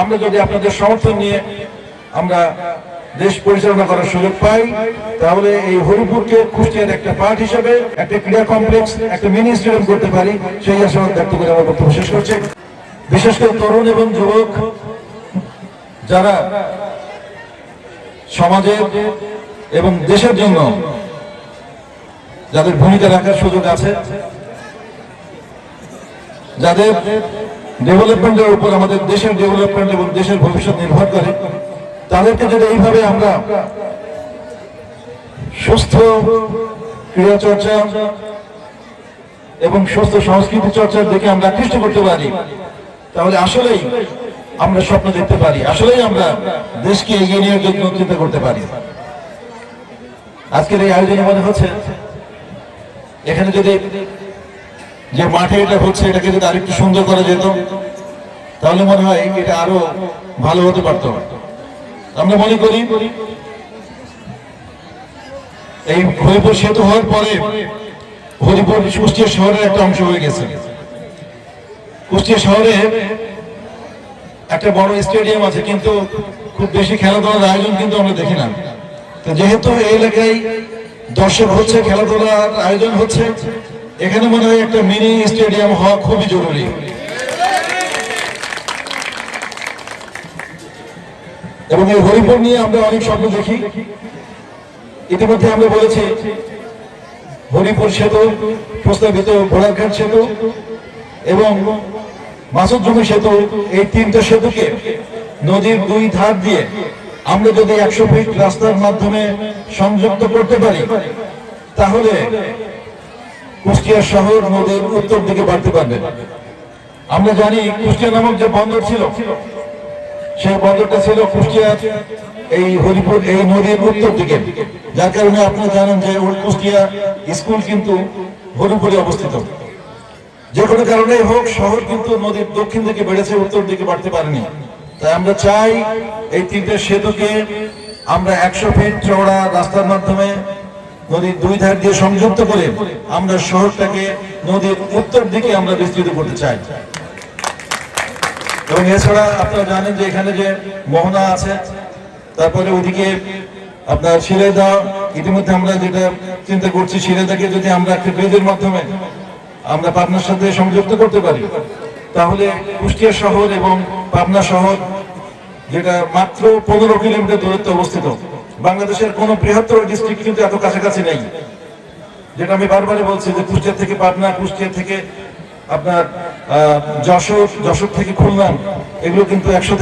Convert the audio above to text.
আমরা যদি আপনাদের সমর্থন নিয়ে আমরা দেশ পরিচালনা করার সুযোগ পাই, তাহলে এই হরিপুরকে কুষ্টিয়ার একটা পার্ট হিসেবে একটা ক্রীড়া কমপ্লেক্স, একটা মিনি স্টেডিয়াম করতে পারি। সেই আশাবাদ ব্যক্ত করে আমার বক্তব্য শেষ করছি। বিশেষ করে তরুণ এবং যুবক যারা সমাজের এবং দেশের জন্য যাদের ভূমিকা রাখার সুযোগ আছে, যাদের ডেভেলপমেন্টের উপর আমাদের দেশের ডেভেলপমেন্ট এবং দেশের ভবিষ্যৎ নির্ভর করে। তাদেরকে যদি এইভাবে আমরা সুস্থ ক্রীড়া চর্চা এবং সুস্থ সংস্কৃতি চর্চার দিকে আমরা আকৃষ্ট করতে পারি, তাহলে আসলেই আমরা স্বপ্ন দেখতে পারি, আসলেই আমরা দেশকে এগিয়ে নিয়ে চিন্তা করতে পারি। আজকের এই আয়োজনে মনে হচ্ছে, এখানে যদি যে মাঠে এটা হচ্ছে, এটাকে যদি আরেকটু সুন্দর করা যেত, তাহলে মনে হয় এটা আরও ভালো হতে পারতো। আমরা মনে করি, এই হরিপুর সেতু হওয়ার পরে হরিপুর কুষ্টিয়া শহরের একটা অংশ হয়ে গেছে। কুষ্টিয়া শহরে একটা বড় স্টেডিয়াম আছে, কিন্তু খুব বেশি খেলাধুলার আয়োজন কিন্তু আমরা দেখি না। তো যেহেতু এই এলাকায় দর্শক হচ্ছে, খেলাধুলার আয়োজন হচ্ছে এখানে মনে হয় একটা মিনি স্টেডিয়াম হওয়া খুবই জরুরি। এবং এই হরিপুর নিয়ে আমরা অনেক স্বপ্ন দেখি। ইতিমধ্যে আমরা বলেছি, হরিপুর সেতু, প্রস্তাবিত ঘোড়াঘাট সেতু এবং মাসুদ জমি সেতু, এই তিনটা সেতুকে নদীর দুই ধার দিয়ে আমরা যদি একশো ফিট রাস্তার মাধ্যমে সংযুক্ত করতে পারি, তাহলে কুষ্টিয়া শহর নদীর উত্তর দিকে বাড়তে পারবে। আমরা জানি কুষ্টিয়া নামক যে বন্দর ছিল, সেই বন্দরটা ছিল কুষ্টিয়া এই হরিপুর, এই নদীর উত্তর দিকে। যার কারণে আপনারা জানেন যে কুষ্টিয়া স্কুল কিন্তু হরিপুরে অবস্থিত। যে কোনো কারণেই হোক, শহর কিন্তু নদীর দক্ষিণ দিকে বেড়েছে, উত্তর দিকে বাড়তে পারেনি। তাই আমরা চাই এই তিনটে সেতুকে আমরা একশো ফিট চওড়া রাস্তার মাধ্যমে নদীর দুই ধার দিয়ে সংযুক্ত করে আমরা শহরটাকে নদীর উত্তর দিকে আমরা বিস্তৃত করতে চাই। এবং এছাড়া আপনারা জানেন যে এখানে যে মোহনা আছে, তারপরে ওইদিকে আপনার শিলেদা ইতিমধ্যে আমরা যেটা চিন্তা করছি শিলেদাকে যদি আমরা একটা ব্রিজের মাধ্যমে আমরা পাবনার সাথে সংযুক্ত করতে পারি, তাহলে কুষ্টিয়া শহর এবং পাবনা শহর, যেটা মাত্র পনেরো কিলোমিটার দূরত্বে অবস্থিত। বাংলাদেশের কোন বৃহত্তর ডিস্ট্রিক্ট কিন্তু এত কাছাকাছি নেই। যেটা আমি বারবারই বলছি যে কুষ্টিয়া থেকে পাবনা কুষ্টিয়া থেকে আপনার যশোর যশোর থেকে খুলনা, এগুলো কিন্তু একশো